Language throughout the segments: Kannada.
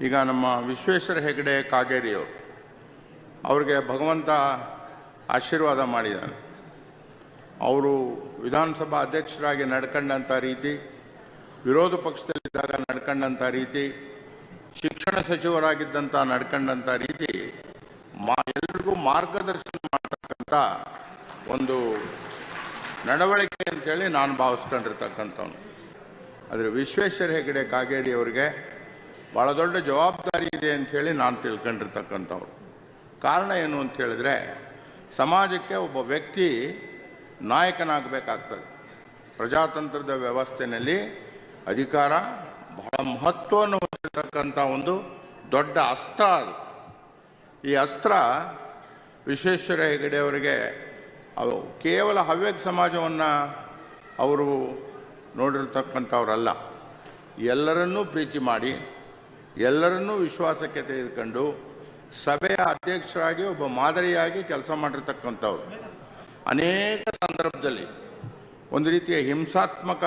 ಈಗ ನಮ್ಮ ವಿಶ್ವೇಶ್ವರ ಹೆಗಡೆ ಕಾಗೇರಿಯವರು, ಅವ್ರಿಗೆ ಭಗವಂತ ಆಶೀರ್ವಾದ ಮಾಡಿದ್ದಾನೆ. ಅವರು ವಿಧಾನಸಭಾ ಅಧ್ಯಕ್ಷರಾಗಿ ನಡ್ಕೊಂಡಂಥ ರೀತಿ, ವಿರೋಧ ಪಕ್ಷದಲ್ಲಿದ್ದಾಗ ನಡ್ಕೊಂಡಂಥ ರೀತಿ, ಶಿಕ್ಷಣ ಸಚಿವರಾಗಿದ್ದಂಥ ನಡ್ಕೊಂಡಂಥ ರೀತಿ, ಮಾ, ಎಲ್ರಿಗೂ ಮಾರ್ಗದರ್ಶನ ಮಾಡ್ತಕ್ಕಂಥ ಒಂದು ನಡವಳಿಕೆ ಅಂತೇಳಿ ನಾನು ಭಾವಿಸ್ಕೊಂಡಿರ್ತಕ್ಕಂಥವ್ನು. ಆದರೆ ವಿಶ್ವೇಶ್ವರ ಹೆಗಡೆ ಕಾಗೇರಿ ಅವರಿಗೆ ಭಾಳ ದೊಡ್ಡ ಜವಾಬ್ದಾರಿ ಇದೆ ಅಂಥೇಳಿ ನಾನು ತಿಳ್ಕೊಂಡಿರ್ತಕ್ಕಂಥವ್ರು. ಕಾರಣ ಏನು ಅಂತ ಹೇಳಿದ್ರೆ, ಸಮಾಜಕ್ಕೆ ಒಬ್ಬ ವ್ಯಕ್ತಿ ನಾಯಕನಾಗಬೇಕಾಗ್ತದೆ. ಪ್ರಜಾತಂತ್ರದ ವ್ಯವಸ್ಥೆಯಲ್ಲಿ ಅಧಿಕಾರ ಬಹಳ ಮಹತ್ವವನ್ನು ಹೊಂದಿರತಕ್ಕಂಥ ಒಂದು ದೊಡ್ಡ ಅಸ್ತ್ರ ಅದು. ಈ ಅಸ್ತ್ರ ವಿಶ್ವೇಶ್ವರ ಹೆಗಡೆಯವರಿಗೆ ಅವು ಕೇವಲ ಹವ್ಯಕ ಸಮಾಜವನ್ನು ಅವರು ನೋಡಿರ್ತಕ್ಕಂಥವ್ರಲ್ಲ. ಎಲ್ಲರನ್ನೂ ಪ್ರೀತಿ ಮಾಡಿ ಎಲ್ಲರನ್ನೂ ವಿಶ್ವಾಸಕ್ಕೆ ತೆಗೆದುಕೊಂಡು ಸಭೆಯ ಅಧ್ಯಕ್ಷರಾಗಿ ಒಬ್ಬ ಮಾದರಿಯಾಗಿ ಕೆಲಸ ಮಾಡಿರ್ತಕ್ಕಂಥವ್ರು. ಅನೇಕ ಸಂದರ್ಭದಲ್ಲಿ ಒಂದು ರೀತಿಯ ಹಿಂಸಾತ್ಮಕ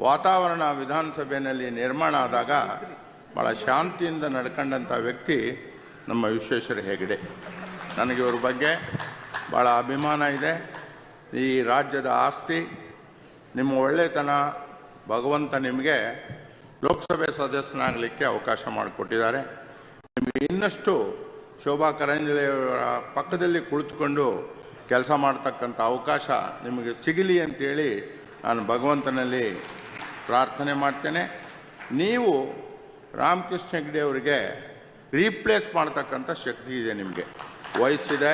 ವಾತಾವರಣ ವಿಧಾನಸಭೆಯಲ್ಲಿ ನಿರ್ಮಾಣ ಆದಾಗ ಭಾಳ ಶಾಂತಿಯಿಂದ ನಡ್ಕೊಂಡಂಥ ವ್ಯಕ್ತಿ ನಮ್ಮ ವಿಶ್ವೇಶ್ವರ ಹೆಗಡೆ. ನನಗೆ ಇವ್ರ ಬಗ್ಗೆ ಭಾಳ ಅಭಿಮಾನ ಇದೆ. ಈ ರಾಜ್ಯದ ಆಸ್ತಿ, ನಿಮ್ಮ ಒಳ್ಳೆತನ ಭಗವಂತ ನಿಮಗೆ ಲೋಕಸಭೆ ಸದಸ್ಯನಾಗಲಿಕ್ಕೆ ಅವಕಾಶ ಮಾಡಿಕೊಟ್ಟಿದ್ದಾರೆ. ನಿಮಗೆ ಇನ್ನಷ್ಟು ಶೋಭಾ ಕರಂಜಲೆಯವರ ಪಕ್ಕದಲ್ಲಿ ಕುಳಿತುಕೊಂಡು ಕೆಲಸ ಮಾಡ್ತಕ್ಕಂಥ ಅವಕಾಶ ನಿಮಗೆ ಸಿಗಲಿ ಅಂತೇಳಿ ನಾನು ಭಗವಂತನಲ್ಲಿ ಪ್ರಾರ್ಥನೆ ಮಾಡ್ತೇನೆ. ನೀವು ರಾಮಕೃಷ್ಣ ಹೆಗ್ಡೆ ಅವರಿಗೆ ರೀಪ್ಲೇಸ್ ಮಾಡ್ತಕ್ಕಂಥ ಶಕ್ತಿ ಇದೆ ನಿಮಗೆ. ವಯಸ್ಸಿದೆ,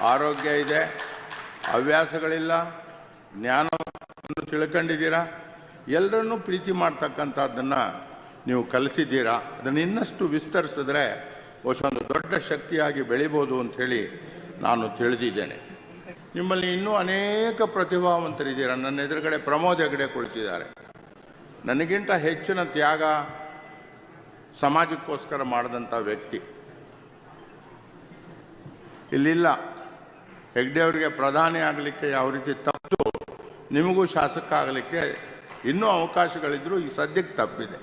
ಆರೋಗ್ಯ ಇದೆ, ಹವ್ಯಾಸಗಳಿಲ್ಲ ಜ್ಞಾನವನ್ನು ತಿಳ್ಕೊಂಡಿದ್ದೀರಾ? ಎಲ್ಲರನ್ನೂ ಪ್ರೀತಿ ಮಾಡ್ತಕ್ಕಂಥದ್ದನ್ನು ನೀವು ಕಲಿತಿದ್ದೀರಾ? ಅದನ್ನು ಇನ್ನಷ್ಟು ವಿಸ್ತರಿಸಿದ್ರೆ ಒಂದು ದೊಡ್ಡ ಶಕ್ತಿಯಾಗಿ ಬೆಳಿಬೋದು ಅಂಥೇಳಿ ನಾನು ತಿಳಿದಿದ್ದೇನೆ. ನಿಮ್ಮಲ್ಲಿ ಇನ್ನೂ ಅನೇಕ ಪ್ರತಿಭಾವಂತರಿದ್ದೀರಾ? ನನ್ನ ಎದುರುಗಡೆ ಪ್ರಮೋದ್ ಹೆಗಡೆ ಕುಳಿತಿದ್ದಾರೆ. ನನಗಿಂತ ಹೆಚ್ಚಿನ ತ್ಯಾಗ ಸಮಾಜಕ್ಕೋಸ್ಕರ ಮಾಡಿದಂಥ ವ್ಯಕ್ತಿ. ಇಲ್ಲಿಲ್ಲ. ಹೆಗ್ಡೆ ಅವರಿಗೆ ಪ್ರಧಾನಿ ಆಗಲಿಕ್ಕೆ ಯಾವ ರೀತಿ ತಪ್ಪು, ನಿಮಗೂ ಶಾಸಕ ಆಗಲಿಕ್ಕೆ ಇನ್ನೂ ಅವಕಾಶಗಳಿದ್ದರೂ ಈ ಸದ್ಯಕ್ಕೆ ತಪ್ಪಿದೆ.